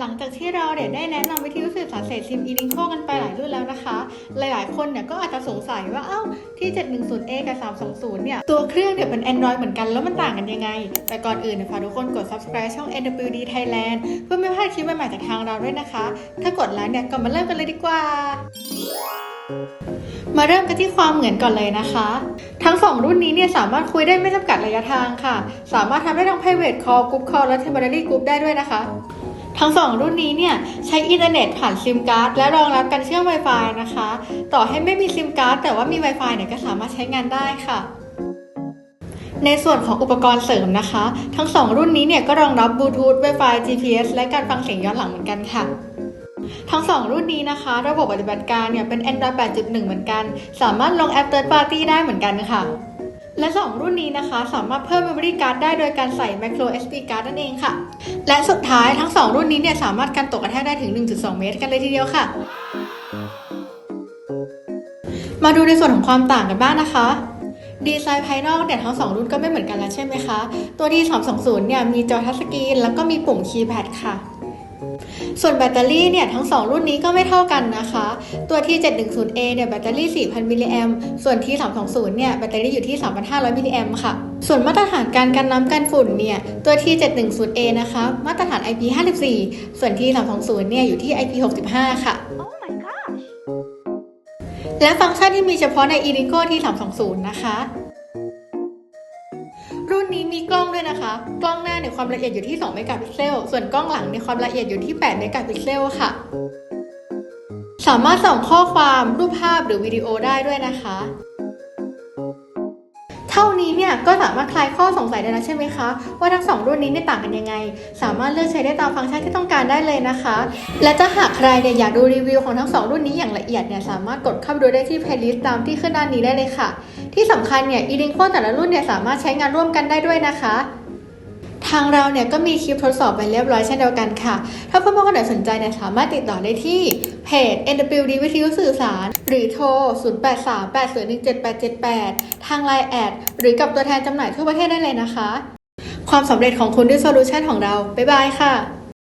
หลังจากที่เราเนี่ยได้แนะนำวิธีสื่อสารเศษซิม e-link กันไปหลายรุ่นแล้วนะคะ หลายๆ คนเนี่ยก็อาจจะสงสัยว่าเอ้าที่ 710A กับ 320 เนี่ย ตัวเครื่องเนี่ยเป็น Android เหมือนกันแล้วมันต่างกันยังไง แต่ก่อนอื่นเนี่ยฝากทุกคนกด subscribe ช่อง NWD Thailand เพื่อไม่พลาดคลิปใหม่ๆจากทางเราด้วยนะคะ ถ้ากดแล้วเนี่ยก็มาเริ่มกันเลยดีกว่ามาเริ่มกันที่ความเหมือนก่อนเลยนะคะ ทั้ง 2 รุ่นนี้เนี่ยสามารถคุยได้ไม่จำกัดระยะทางค่ะ สามารถทำได้ทั้ง private call group call และ temporary group ได้ด้วยนะคะ ทั้ง 2 รุ่นนี้เนี่ยใช้อินเทอร์เน็ตผ่านซิมการ์ดและรองรับการเชื่อม Wi-Fi นะคะ ต่อให้ไม่มีซิมการ์ดแต่ว่ามี Wi-Fi เนี่ยก็สามารถใช้งานได้ค่ะในส่วนของอุปกรณ์เสริมนะคะ ทั้ง 2 รุ่นนี้เนี่ยก็รองรับบลูทูธ Wi-Fi GPS และการฟังเสียงย้อนหลังเหมือนกันค่ะ ทั้ง 2 รุ่นนี้นะคะ ระบบปฏิบัติการเนี่ยเป็น Android 8.1 เหมือนกัน สามารถลงแอป Third Party ได้เหมือนกันค่ะ และ 2 รุ่นนี้นะคะ สามารถเพิ่ม Memory Card ได้โดยการใส่ Micro SD Card นั่นเองค่ะ และสุดท้ายทั้ง 2 รุ่นนี้เนี่ยสามารถกันตกกระแทกได้ถึง 1.2 เมตรกันเลยทีเดียวค่ะ มาดูในส่วนของความต่างกันบ้างนะคะดีไซน์ภายนอกเนี่ยทั้ง2รุ่นก็ไม่เหมือนกันแล้วใช่ไหมคะ ตัวที่320 เนี่ยมีจอทัชสกรีนแล้วก็มีปุ่มคีย์แพดค่ะ ส่วนแบตเตอรี่เนี่ยทั้ง 2 รุ่นนี้ก็ไม่เท่ากันนะคะ ตัวที่ 710A เนี่ยแบตเตอรี่ 4,000 มิลลิแอมส่วนที่320 เนี่ยแบตเตอรี่อยู่ที่ 3,500 มิลลิแอมค่ะ ส่วนมาตรฐานการกันน้ำกันฝุ่นเนี่ยตัวที่ 710A นะคะมาตรฐาน IP54 ส่วนที่320 เนี่ยอยู่ที่ IP65 ค่ะ Oh my gosh! และฟังก์ชันที่มีเฉพาะใน e l i n k o ที่320 นะคะรุ่ นนี้มีกล้องด้วยนะคะ กล้องหน้าเนี่ยความละเอียดอยู่ที่2เมกะพิกเซล ส่วนกล้องหลังเนี่ยความละเอียดอยู่ที่8เมกะพิกเซลค่ะ สามารถส่งข้อความรูปภาพหรือวิดีโอได้ด้วยนะคะ ท่านี้เนี่ยก็สามารถคลายข้อสงสัยได้แล้วใช่ไหมคะ ว่าทั้งสองรุ่นนี้เนี่ยต่างกันยังไง สามารถเลือกใช้ได้ตามฟังก์ชันที่ต้องการได้เลยนะคะ และถ้าหากใครเนี่ยอยากดูรีวิวของทั้งสองรุ่นนี้อย่างละเอียดเนี่ยสามารถกดเข้าไปดูได้ที่ playlist ตามที่ขึ้นด้านนี้ได้เลยค่ะ ที่สำคัญเนี่ย e l i n k o แต่ละรุ่นเนี่ยสามารถใช้งานร่วมกันได้ด้วยนะคะทางเราเนี่ยก็มีคลิปทดสอบไปเรียบร้อยเช่นเดียวกันค่ะ ถ้าเพื่อนๆคนไหนสนใจเนี่ยสามารถติดต่อได้ที่ เพจ NWD วิทยุสื่อสาร หรือโทร 0838017878 ทาง l ล n e แอดหรือกับตัวแทนจำหน่ายทั่วประเทศได้เลยนะคะ ความสำเร็จของคุณด้วยโซลูชันของเรา บ๊ายบายค่ะ